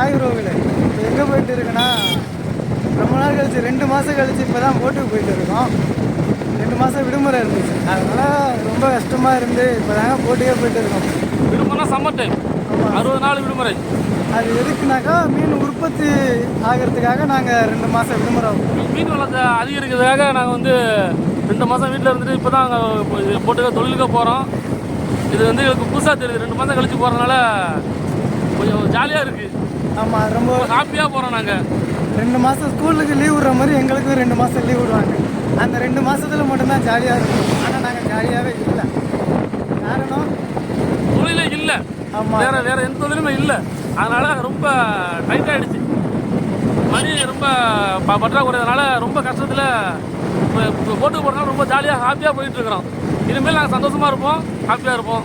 Hi இப்போ எங்கே போயிட்டு இருக்குன்னா ரொம்ப நாள் கழிச்சு ரெண்டு மாதம் கழிச்சு இப்போ தான் போட்டுக்கு போயிட்டு இருக்கோம். ரெண்டு மாதம் விடுமுறை இருந்துச்சு. அதனால் ரொம்ப கஷ்டமாக இருந்து இப்போ தாங்க போட்டுக்கே போயிட்டு இருக்கோம். விடுமுறை சம்மர் டைம் அறுபது நாள் விடுமுறை. அது எதுக்குனாக்கா மீன் உற்பத்தி ஆகிறதுக்காக நாங்கள் ரெண்டு மாதம் விடுமுறை மீன் வளத்தை அதிகரிக்கிறதுக்காக நாங்கள் வந்து ரெண்டு மாதம் வீட்டில் இருந்துட்டு இப்போ தான் நாங்கள் போட்டுக்க தொழிலுக்க போகிறோம் இது வந்து எங்களுக்கு புதுசாக தெரியுது. ரெண்டு மாதம் கழிச்சு போகிறதுனால கொஞ்சம் ஜாலியாக இருக்குது ஆமாம் ரொம்ப ஹாப்பியாக போகிறோம் நாங்கள் ரெண்டு மாதம் ஸ்கூலுக்கு லீவ் விடுற மாதிரி எங்களுக்கும் ரெண்டு மாதம் லீவ் விடுவாங்க. அந்த ரெண்டு மாதத்தில் மட்டும்தான் ஜாலியாக இருக்கும். ஆனால் நாங்கள் ஜாலியாகவே இல்லை. காரணம்? தொழிலே இல்லை. ஆமாம் வேற வேற எந்த தொழிலுமே இல்லை. அதனால ரொம்ப டைட் ஆயிடுச்சு. மணி ரொம்ப பற்றாக்குறையதுனால ரொம்ப கஷ்டத்தில் போட்டுக்கு போகிறதுனால ரொம்ப ஜாலியாக ஹாப்பியாக போயிட்டு இருக்கிறோம். இனிமேல் நாங்கள் சந்தோஷமாக இருப்போம் ஹாப்பியாக இருப்போம்.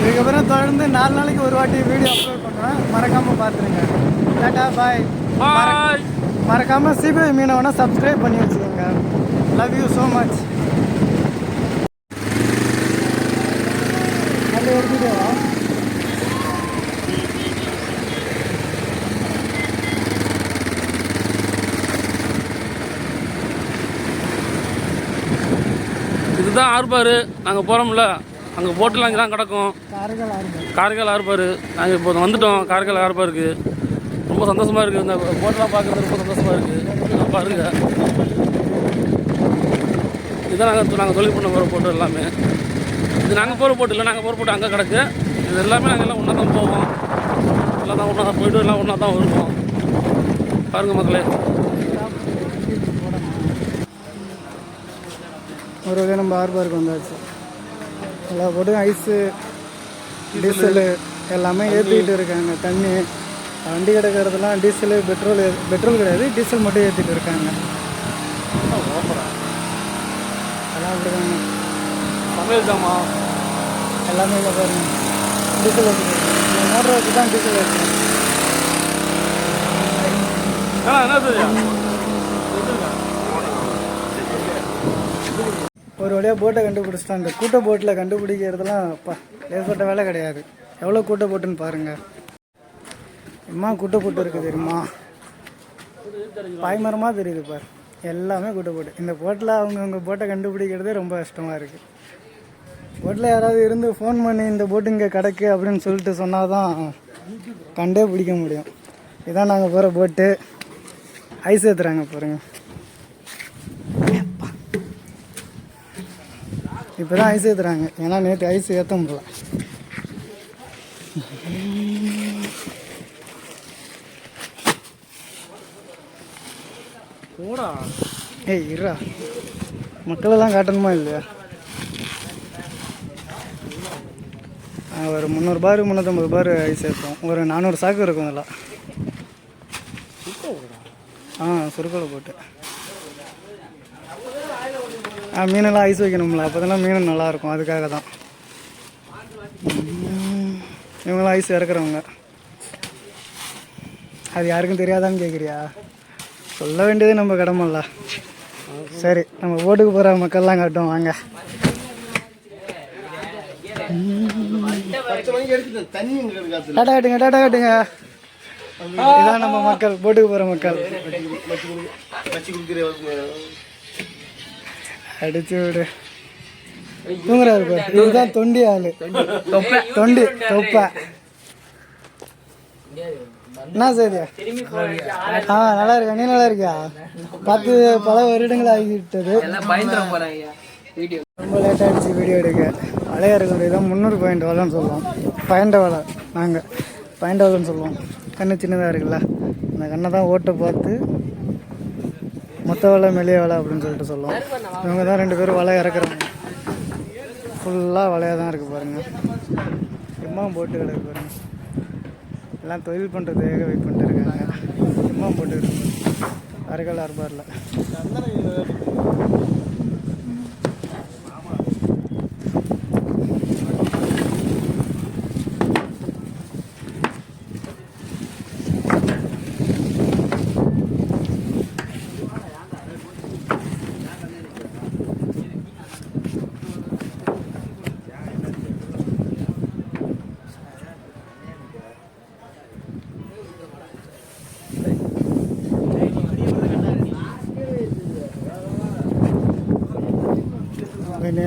இதுக்கப்புறம் தொடர்ந்து நாலு நாளைக்கு ஒரு வாட்டி வீடியோ அப்லோட் பண்ணுறேன் மறக்காமல் பார்த்துருங்க டாட்டா பாய் மறக்காமல் சிபிஐ மீனவனை சப்ஸ்கிரைப் பண்ணி வச்சுக்கோங்க. லவ் யூ ஸோ மச் அது எடுத்துக்கோ இதுதான் ஆர்பாரு நாங்கள் போகிறோம்ல அங்கே போட்டெல்லாம் இங்கே தான் கிடக்கும் காரைக்கால் ஆர்பாரு நாங்கள் இப்போ வந்துட்டோம். காரைக்கால் ஆர்பாருக்கு ரொம்ப சந்தோஷமாக இருக்குது இந்த போட்டெல்லாம் பார்க்குறது ரொம்ப சந்தோஷமாக இருக்குது பாருங்க. இதுதான் நாங்கள் நாங்கள் தொழில் பண்ண போகிற போட்டு எல்லாமே. இது நாங்கள் போகிற போட்டு இல்லை. நாங்கள் போகிற போட்டு அங்கே கிடக்கு. இது எல்லாமே நாங்கள் எல்லாம் ஒன்றா தான் போவோம். எல்லாம் தான் ஒன்றா தான் போயிட்டு எல்லாம் ஒன்றா தான் வருவோம். பாருங்க மக்களே. ஒரு வகையாக நம்ம ஆர்பாருக்கு வந்தாச்சு. எல்லா ஐஸு டீசலு எல்லாமே ஏற்றிக்கிட்டு இருக்காங்க. தண்ணி வண்டி கிடக்கிறதுலாம் டீசலு பெட்ரோல் பெட்ரோல் கிடையாது. டீசல் மட்டும் ஏற்றிட்டு இருக்காங்க. எல்லாம் அப்படிதாங்க. சமையல் ஜாமா எல்லாமே இங்கே பாருங்க. டீசல் ஏற்றிட்டு மோட்டர் வச்சு தான் டீசல் ஏன்னா என்ன தெரியா ஒரு வழியாக போட்டை கண்டுபிடிச்சிட்டோம். அந்த கூட்ட போட்டில் கண்டுபிடிக்கிறதுலாம் அப்பா லேசப்பட்ட வேலை கிடையாது. எவ்வளோ கூட்ட போட்டுன்னு பாருங்கள் எம்மா கூட்ட போட்டு இருக்குது தெரியுமா? பாய்மரமாக தெரியுது பார். எல்லாமே கூட்ட போட்டு இந்த போட்டில் அவங்கவுங்க போட்டை கண்டுபிடிக்கிறதே ரொம்ப கஷ்டமாக இருக்குது போட்டில் யாராவது இருந்து ஃபோன் பண்ணி இந்த போட்டு இங்கே கிடக்கு அப்படின்னு சொல்லிட்டு சொன்னால் தான் கண்டே பிடிக்க முடியும். இதான் நாங்கள் போகிற போட்டு ஐஸ் ஏற்றுறாங்க பாருங்கள் இப்போ தான் ஐஸ் ஏற்றுறாங்க ஏன்னா நேற்று ஐஸ் ஏற்ற முடியல. போடா. ஏய் இருடா. மக்களெல்லாம் காட்டணுமா இல்லையா? ஒரு முந்நூறு பாரு முந்நூற்றம்பது பாரு ஐஸ் ஏற்றோம் ஒரு நானூறு சாக்கு இருக்கும் இதெல்லாம் ஆ சுருக்கலை போட்டு. மீனெல்லாம் ஐஸ் வைக்கணும்ல அப்போ தான் மீன் நல்லாயிருக்கும் அதுக்காக தான் இவங்களாம் ஐஸ் இறக்குறவங்க. அது யாருக்கும் தெரியாதான்னு கேட்குறியா சொல்ல வேண்டியது நம்ம கடமைல்ல. சரி நம்ம ஓட்டுக்கு போகிற மக்கள்லாம் காட்டும் வாங்க. டாட்டா காட்டுங்க டாட்டா காட்டுங்க. இதான் நம்ம மக்கள் போட்டுக்கு போகிற மக்கள். அடிச்சு விடு. தூங்குறாரு பாரு. இதுதான் தொண்டி ஆளு. தொண்டி தொப்ப. என்ன செய்தியா ஆ நல்லா இருக்கா? நீ நல்லா இருக்கியா? பார்த்து பல வருடங்கள் ஆகிவிட்டது. ரொம்ப லேட் ஆகிடுச்சு வீடியோ எடுக்க. வலையா இருக்கும் இதான் முந்நூறு பாயிண்ட் வலைன்னு சொல்லுவோம். பயண்ட வலை நாங்கள் பயண்ட வலைன்னு சொல்லுவோம். கண்ணு சின்னதாக இருக்குல்ல. அந்த கண்ணை தான் ஓட்டை பார்த்து மொத்த வலை மெலிய வலை அப்படின்னு சொல்லிட்டு சொல்லுவோம். இவங்க தான் ரெண்டு பேரும் வலை இறக்குறாங்க. ஃபுல்லாக வலையாக தான் இருக்குது பாருங்கள் சும்மா போட்டு கிடக்கு பாருங்கள் எல்லாம் தொழில் பண்ணுறதுக்காக வெயிட் பண்ணிட்டு இருக்காங்க. சும்மா போட்டு கிடக்கு. அரைக்கால் அறுபாரில்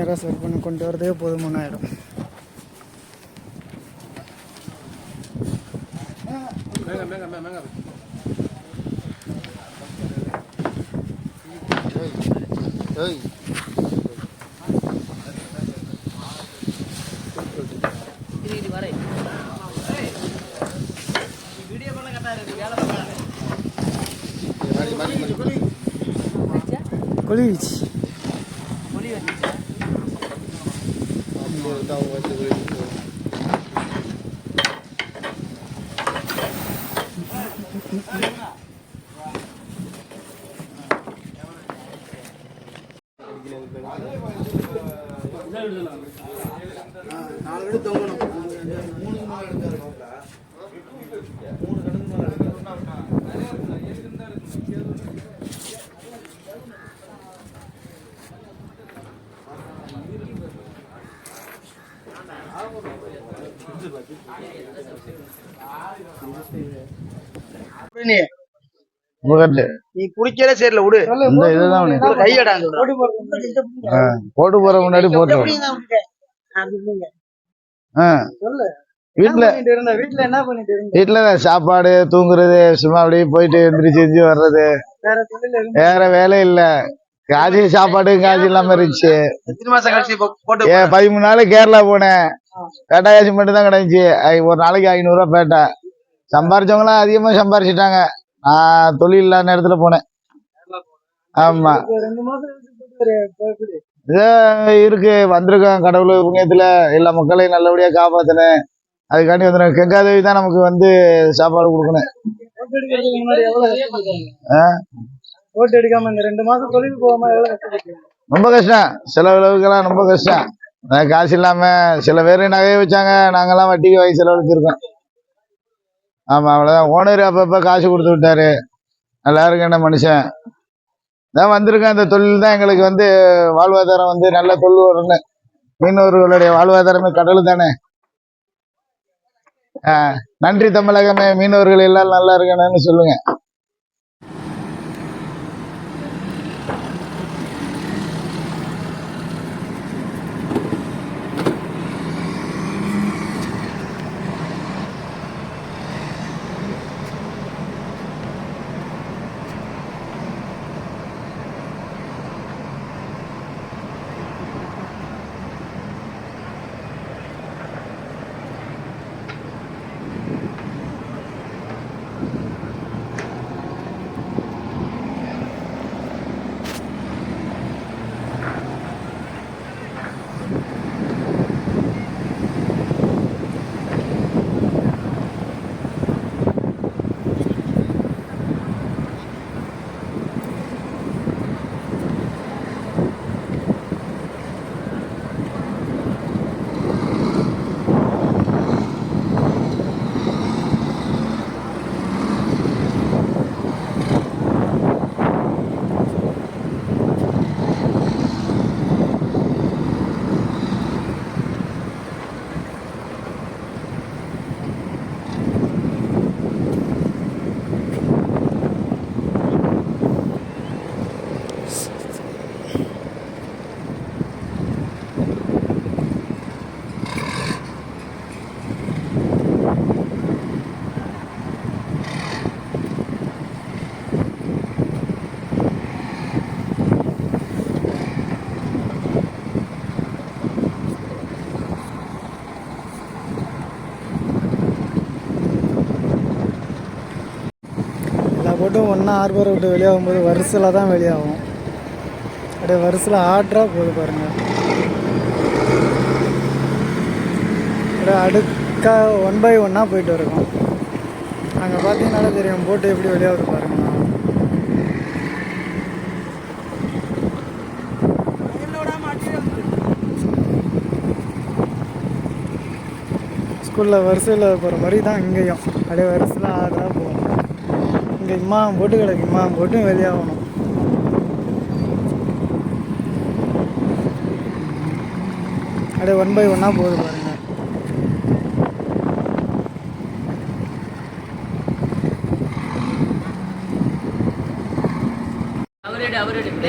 நேராக சர்வ் பண்ணி கொண்டு வரதே போதுமானாயிடும் கொலிச்சு நீ விடு. இந்த இதுதான் போட்டு போற முன்னாடி போட்டு ஆ. வீட்டுல வீட்டுல என்ன பண்ணிட்டு வீட்டுல சாப்பாடு தூங்குறது சும்மா அப்படியே போயிட்டு எந்திரிச்சு எந்திரிச்சு வர்றது. வேற வேலை இல்ல. காசி சாப்பாடு காசு இல்லாம இருந்துச்சு. எத்தனை மாசம் கழிச்சு இப்போ போட்டு ஏ பதிமூணு நாள் கேரளா போனேன். பேட்டா காசு மட்டும் தான் கிடைச்சு ஐ- ஒரு நாளைக்கு ஐநூறு ரூபா பேட்டா சம்பாரிச்சவங்களாம் அதிகமா சம்பாரிச்சிட்டாங்க. நான் தொழில் இல்லாத நேரத்துல போனேன். ஆமா. இதோ இருக்கு வந்திருக்கோம் கடவுள் புண்ணியத்துல எல்லா மக்களையும் நல்லபடியா காப்பாத்தினேன். அதுக்காண்டி வந்துடும் கங்காதேவி தான் நமக்கு வந்து சாப்பாடு கொடுக்கணும். ஓட்டு ஆ? எடுக்காம இந்த ரெண்டு மாசம் தொழில் போகாம ரொம்ப கஷ்டம். செலவுகளுக்கெல்லாம் ரொம்ப கஷ்டம் காசு இல்லாம சில பேர் நகையை வச்சாங்க. நாங்கெல்லாம் வட்டிக்கு வாங்கி செலவழிச்சிருக்கோம். ஆமாம் அவ்வளோதான் ஓனர் அப்பப்போ காசு கொடுத்து விட்டாரு. நல்லா இருக்கு என்ன மனுஷன்? தான் வந்திருக்கேன் அந்த தொழில் தான் எங்களுக்கு வந்து வாழ்வாதாரம் வந்து நல்ல தொழில் வரணும் மீனவர்களுடைய வாழ்வாதாரமே கடல் தானே? ஆ நன்றி தமிழகமே. மீனவர்கள் எல்லாம் நல்லா இருக்கணும்னு சொல்லுங்கள் அண்ணா ஹார்பர் விட்டு ஆர்பரை விட்டு வெளியாகும்போது வரிசையில் தான் வெளியாகும். அப்படியே வரிசையில் ஆர்டராக போகுது பாருங்க. அப்படியே அடுக்க ஒன் பை ஒன்னாக போயிட்டு இருக்கும் அங்கே பார்த்தீங்கன்னாலே தெரியும் போட்டு எப்படி வெளியாகுது பாருங்க. ஸ்கூலில் வரிசையில் போகிற மாதிரி தான் இங்கேயும். அப்படியே வரிசை இங்கே இம்மா போட்டு கிடக்கு இம்மா போட்டும் வெளியாகணும். அப்படியே ஒன் பை ஒன்னாக போகுது பாருங்க.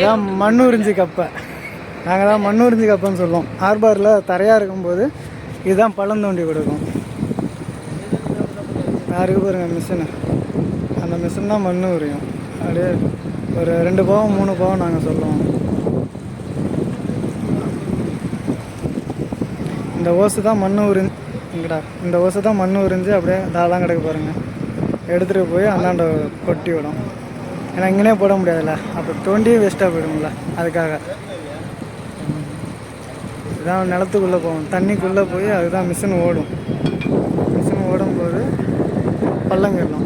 இதான் மண்ணுறிஞ்சி கப்பை. நாங்கள் தான் மண்ணூரிஞ்சி கப்பன்னு சொல்லுவோம். ஹார்பரில் தரையாக இருக்கும்போது இதுதான் பள்ளம் தோண்டி கொடுக்கும். யாருக்கு பாருங்க மிஷினு அந்த மண் உரியும் அப்படியே ஒரு ரெண்டு பாவம் மூணு பாவம் நாங்கள் சொல்லுவோம். இந்த ஓசு தான் மண் உரி இங்கடா. இந்த ஓசு தான் மண் உறிஞ்சு அப்படியே தாளாம் கிடக்கு பாருங்கள் எடுத்துகிட்டு போய் அந்தாண்ட கொட்டி விடும். ஏன்னா இங்கனே போட முடியாதுல்ல. அப்போ தோண்டி வேஸ்ட்டாக போயிடும்ல அதுக்காக. இதுதான் நிலத்துக்குள்ளே போகும். தண்ணிக்குள்ளே போய் அதுதான் மிஷின் ஓடும். மிஷின் ஓடும்போது பள்ளம் இருக்கு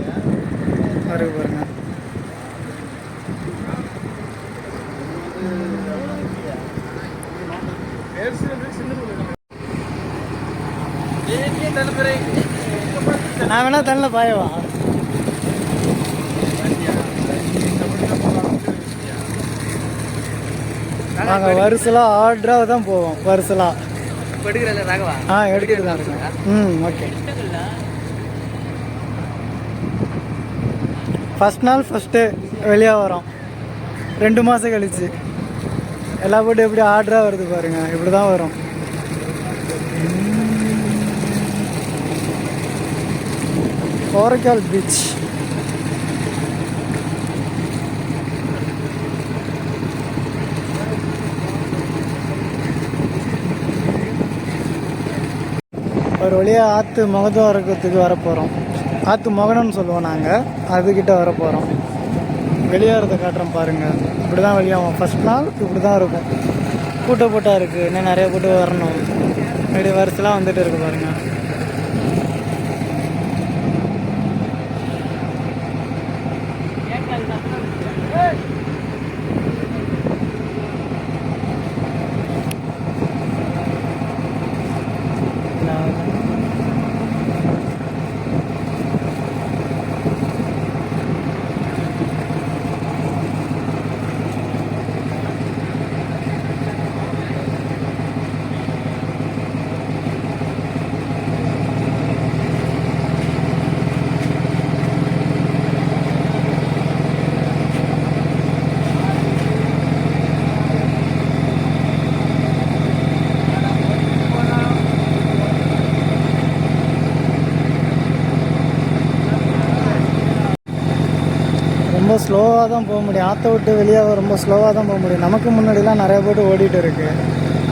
பாருங்க நான் வேணா தண்ணில் பாயவா? நாங்கள் வருஷலாக ஆர்டராக தான் போவோம் வருஷலாக எடுக்கிறல்ல ராகவா? ஆ இருக்கேன் ம் ஓகே ஃபஸ்ட் நாள் ஃபஸ்ட்டு வெளியே வரோம். ரெண்டு மாதம் கழிச்சு. எல்லா போட்டு எப்படி ஆர்டராக வருது பாருங்கள் இப்படி தான் வரும். கோரைக்கால் பீச் ஒரு வழியாக ஆற்று முகத்துவாரத்துக்கு இருக்கிறதுக்கு வரப்போகிறோம் ஆற்று முகனம்னு சொல்லுவோம் நாங்கள் அதுக்கிட்ட வர போகிறோம் வெளியேறதை காட்டுறோம் பாருங்கள் இப்படி தான் வெளியாகும் ஃபஸ்ட் நாள் இப்படி தான் இருக்கும். கூட்ட போட்டாக இருக்குது இன்னும் நிறைய கூட்டம் வரணும். இப்படி வருஷலாம் வந்துட்டு இருக்கு பாருங்கள் ரொம்ப ஸ்லோவாக தான் போக முடியும். ஆற்ற விட்டு வெளியே ரொம்ப ஸ்லோவாக தான் போக முடியும். நமக்கு முன்னாடிலாம் நிறைய போட்டு ஓடிட்டு இருக்கு.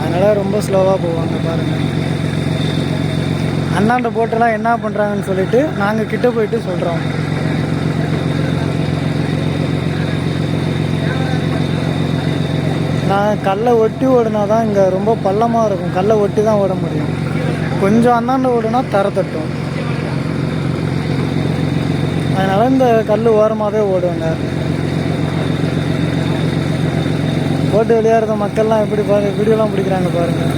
அதனால் ரொம்ப ஸ்லோவாக போவாங்க பாருங்கள் அண்ணாண்ட போட்டெல்லாம் என்ன பண்ணுறாங்கன்னு சொல்லிட்டு நாங்கள் கிட்ட போயிட்டு சொல்கிறோம் நான் கல்லை ஒட்டி ஓடினா தான் இங்கே ரொம்ப பள்ளமாக இருக்கும். கல்லை ஒட்டி தான் ஓட முடியும். கொஞ்சம் அந்தாண்ட ஓடுனா தர தட்டும். அதனால் இந்த கல் ஓரமாகவே ஓடுவாங்க. போட்டு விளையாடுற மக்கள்லாம் எப்படி பாரு வீடியோலாம் பிடிக்கிறாங்க பாருங்கள்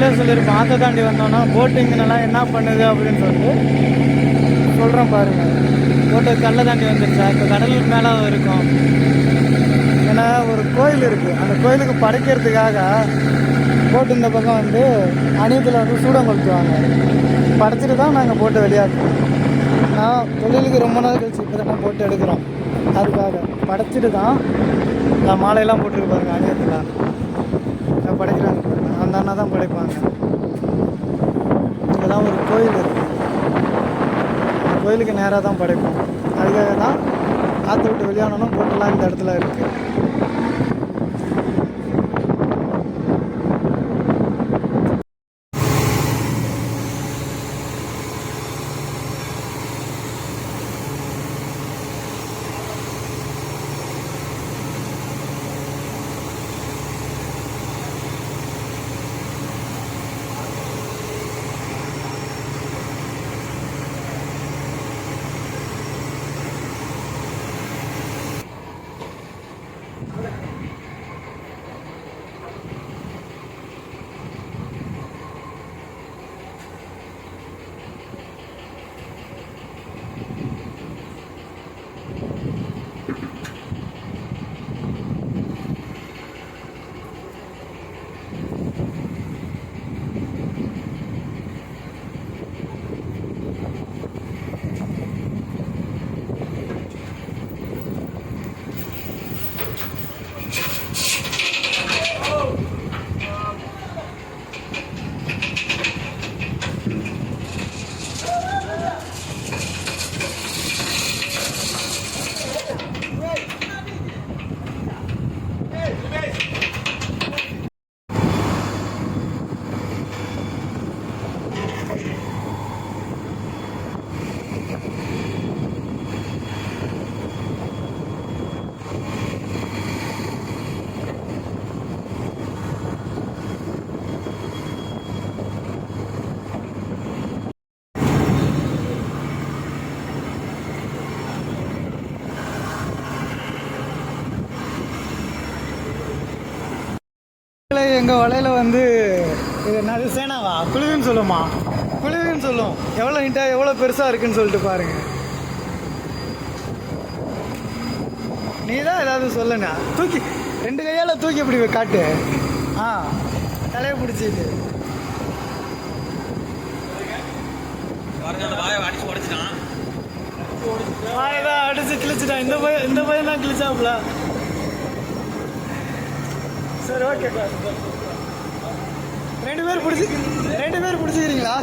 வீடியோவில் சொல்லியிருப்போம் ஆற்றை தாண்டி வந்தோன்னா போட்டிங்கெல்லாம் என்ன பண்ணுது அப்படின்னு சொல்லிட்டு சொல்கிறோம் பாருங்கள் போட்டு கல்லை தாண்டி வந்துருச்சா? இப்போ கடலுக்கு மேலே இருக்கும். ஏன்னா ஒரு கோயில் இருக்குது அந்த கோயிலுக்கு படைக்கிறதுக்காக போட்டு இந்த பக்கம் வந்து அணியத்தில் வந்து சூடம் கொளுத்துவாங்க படைச்சிட்டு தான் நாங்கள் போட்டு வெளியாக்குவோம் நான் தொழிலுக்கு ரொம்ப நாள் கழிச்சு இப்போ தான் போட்டு எடுக்கிறோம். அதுக்காக படைச்சிட்டு தான் நான் மாலையெல்லாம் போட்டுருக்கு பாருங்க அணியத்தில். நான் படைக்கிறாங்க சாதாரண அண்ணா தான் படைப்பாங்க. இங்கே தான் ஒரு கோயில் இருக்குது அந்த கோயிலுக்கு நேராக தான் படைப்போம். அதுக்காக தான் காற்று விட்டு வெளியானோன்னா போட்டெல்லாம் இந்த இடத்துல இருக்குது எங்கள் வலையில் வந்து இது என்னது சேனாவா? குழுவின்னு சொல்லுமா? குழுவின்னு சொல்லும். எவ்வளோ நீட்டாக எவ்வளோ பெருசாக இருக்குன்னு சொல்லிட்டு பாருங்க. நீ தான் ஏதாவது சொல்லுங்க தூக்கி ரெண்டு கையால் தூக்கி இப்படி காட்டு. ஆ தலையை பிடிச்சிட்டு வாயதான் அடிச்சு கிழிச்சிட்டான் இந்த பையன் இந்த பையன் தான் கிழிச்சாப்புல. சரி ஓகே ரெண்டு பேர் பிடிச்சி ரெண்டு பேர் பிடிச்சிக்கிறீங்களா?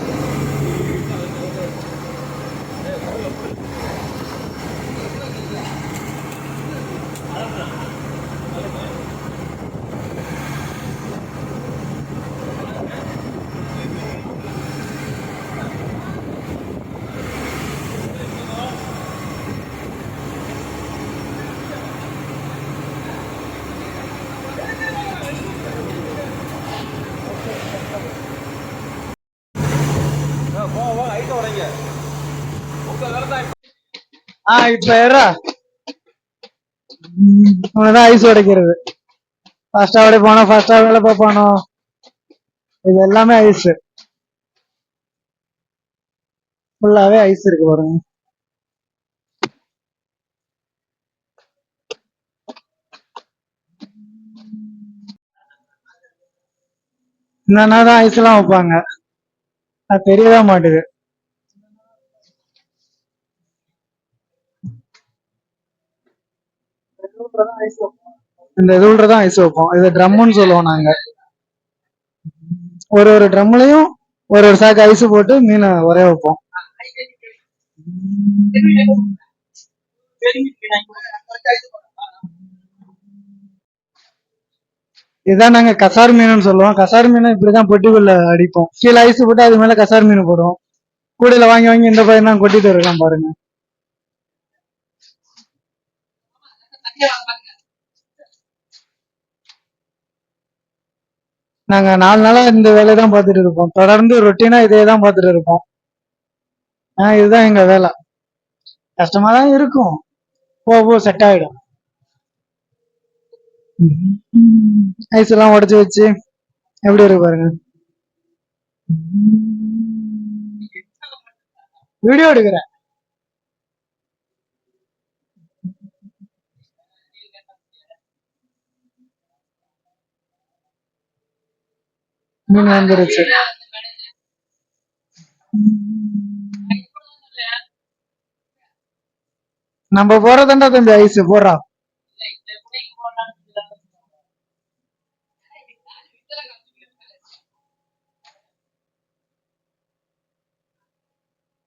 ஆஹ் இப்ப ஏறா அவனதான் ஐஸ் உடைக்கிறது. ஃபாஸ்டா ஃபர்ஸ்ட் ஃபாஸ்டா வேலை பார்ப்பானோ? இது எல்லாமே ஐஸ் ஃபுல்லாவே ஐஸ் இருக்கு பாருங்க. என்னன்னா தான் ஐஸ் எல்லாம் வைப்பாங்க. அது தெரியவே மாட்டுது. இந்த இது தான் ஐஸ் வைப்போம். இது ட்ரம்முன்னு சொல்லுவோம் நாங்க. ஒரு ஒரு ட்ரம்லயும் ஒரு ஒரு சாக்கு ஐஸ் போட்டு மீனை ஒரே வைப்போம். இதான் நாங்க கசார் மீனுன்னு சொல்லுவோம். கசார் மீன் இப்படிதான் பொட்டிக்குள்ள அடிப்போம். கீழே ஐஸ் போட்டு அது மேல கசார் மீன் போடுவோம். கூடையில வாங்கி வாங்கி இந்த பையன் தான் கொட்டிட்டு இருக்கான் பாருங்க. நாங்க நாலு நாளா இந்த வேலையை தான் பார்த்துட்டு இருப்போம் தொடர்ந்து ரொட்டீனா இதே தான் பார்த்துட்டு இருப்போம் ஆஹ் இதுதான் எங்க வேலை. கஷ்டமா தான் இருக்கும். போ போ செட் ஆயிடும். ஐஸ் எல்லாம் உடச்சு வச்சு எப்படி இருக்கு பாருங்க? வீடியோ எடுக்கிறேன். மீன் வந்துருச்சு. நம்ம போறதாண்டா தம்பி ஐஸ் போடுறா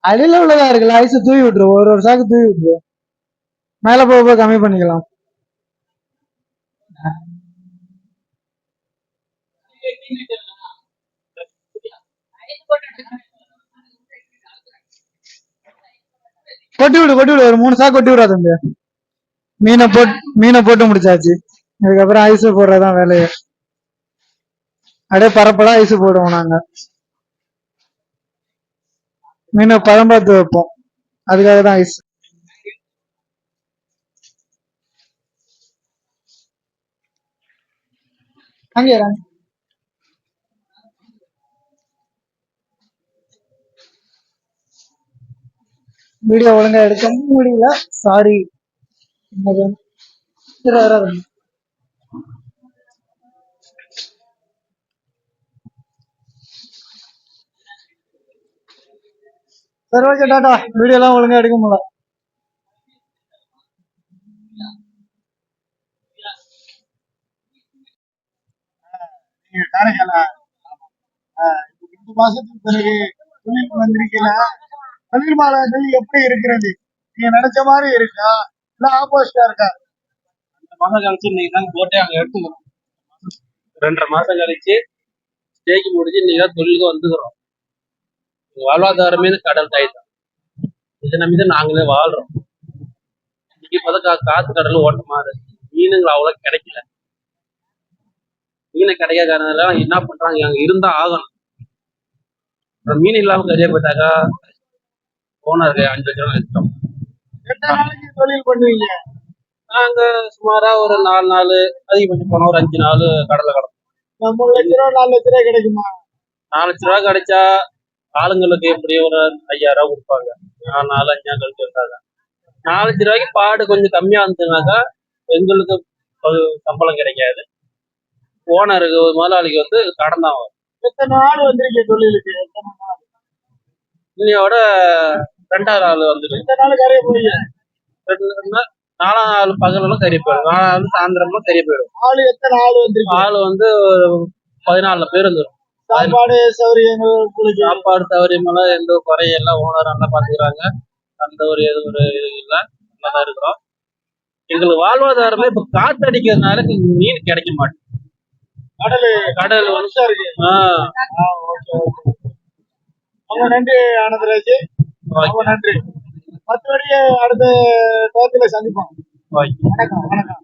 அடியில உள்ளதா இருக்குல்ல ஐஸ் தூவி விட்டுருவோம் ஒரு ஒரு சாக்கு தூவி விட்டுருவோம் மேல போக போக கம்மி பண்ணிக்கலாம். கொட்டி விடு கொட்டி விடு ஒரு மூணு சாக்கு கொட்டி விடுறா தம்பி. மீனை போட்டு மீனை போட்டு முடிச்சாச்சு. இதுக்கப்புறம் ஐஸ் போடுறதுதான் வேலையே. அப்படியே பரப்பலா ஐஸ் போடுவோம் நாங்க. மீனை பழம் பார்த்து வைப்போம். அதுக்காக தான் ஐஸ் அங்கே வீடியோ ஒழுங்கா எடுக்க முடியல. சாரி சரி ஓகே டாடா. வீடியோ எல்லாம் ஒழுங்கா எடுக்க முடியல. நீங்க காரைக்காலா? ரெண்டு மாசத்துக்கு பிறகு தொழில் வந்திருக்கீங்களா? தொழில் எப்படி இருக்கிறது? நீங்க நினைச்ச மாதிரி இருக்கா? இல்ல ஆப்போசிட்டா இருக்கா? ரெண்டு மாசம் கழிச்சு இன்னைக்கு தான் போட்டே அங்க எடுத்துக்கிறோம். ரெண்டரை மாசம் கழிச்சு ஸ்டேஜ் முடிஞ்சு இன்னைக்கு தான் தொழிலுக்கு வந்துக்கிறோம். வாழ்வாதாரமே கடல் தாய் தான். இதை நம்பி தான் நாங்களே வாழ்றோம். இன்னைக்கு பார்த்தா காத்து கடல் ஓட்டமா இருக்கு மீனுங்களை அவ்வளவு கிடைக்கல. மீனை கிடைக்காத என்ன பண்றாங்க? அங்க இருந்தா ஆகணும். அப்புறம் மீன் இல்லாம கரியா போயிட்டாக்கா ஓனருக்கு அஞ்சு லட்சம் ரூபாய் நஷ்டம் எத்தனை நாளைக்கு தொழில் பண்ணுவீங்க. நாங்க சுமாரா ஒரு நாலு நாள் அதிகபட்சம் போனா ஒரு அஞ்சு நாள் கடலை கிடப்போம் மூணு லட்ச ரூபா நாலு லட்ச ரூபா கிடைக்குமா? நாலு லட்ச ரூபா கிடைச்சா ஆளுங்களுக்கு எப்படி ஒரு ஐயாயிரம் ரூபா கொடுப்பாங்க. நாலு அஞ்சா கழிச்சு வந்தாங்க நாலு லட்ச ரூபாய்க்கு பாடு கொஞ்சம் கம்மியா இருந்ததுனாக்கா எங்களுக்கு சம்பளம் கிடைக்காது. ஓனருக்கு முதலாளிக்கு வந்து கடன் தான் வரும். எத்தனை நாள் வந்திருக்கீங்க தொழிலுக்கு? எத்தனை நாள்? இன்னையோட ரெண்டாவது நாள் போறீங்க. ரெண்டு நாலாம் நாள் பகலெல்லாம் சரி போயிடும். நாலாம் நாள் சாயந்தரம்லாம் சரி போயிடும். ஆள் எத்தனை ஆள் வந்திருக்கீங்க ஆள் வந்து ஒரு பதினாலு பேர் வந்துடும் சாப்பாடு உங்களுக்கு சாப்பாடு சௌகரியமெல்லாம் எந்த ஒரு குறையும் இல்லை. ஓனர் நல்லா பார்த்துக்கிறாங்க. அந்த ஒரு எது ஒரு இது இல்லை. நல்லா தான் இருக்கிறோம். எங்களுக்கு வாழ்வாதாரமே இப்போ காத்து அடிக்கிறதுனால மீன் கிடைக்க மாட்டேங்குது. கடல். கடல் வந்து மனுஷா இருக்கு ஆ, ஆ, ஓகே, ஓகே. ரொம்ப நன்றி ஆனந்தராஜ் ரொம்ப நன்றி. மற்றபடி அடுத்த டோக்கில சந்திப்போம். வணக்கம் வணக்கம்.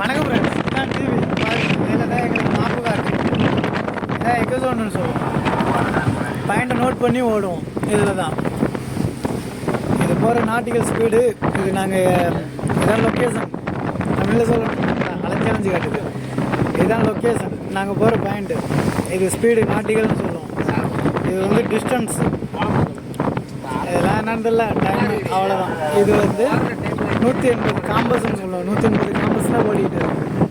வணக்கம் ஃப்ரெண்ட்ஸ் இதான் டிவி இதில் தான் எங்களுக்கு மாப்பு காட்டு இதான் எக்கசோன்னு சொல்லுவோம் பாயிண்ட்டை நோட் பண்ணி ஓடுவோம். இதில் தான் இது போகிற நாட்டிகள் ஸ்பீடு இது நாங்கள் இதான் லொக்கேஷன் தமிழில் சொல்லணும். அலைச்சலஞ்சு காட்டுது. இதுதான் லொக்கேஷன் நாங்கள் போகிற பாயிண்ட்டு இது ஸ்பீடு நாட்டிகள்னு சொல்லுவோம். இது வந்து டிஸ்டன்ஸ் இதெல்லாம் என்னன்னு தெரியல. டைம் அவ்வளோதான் இது வந்து நூற்றி எண்பது காம்பஸ்ன்னு சொல்லுவோம் நூற்றி எண்பது காம்பஸ் தான் ஓடிட்டு இருக்கு.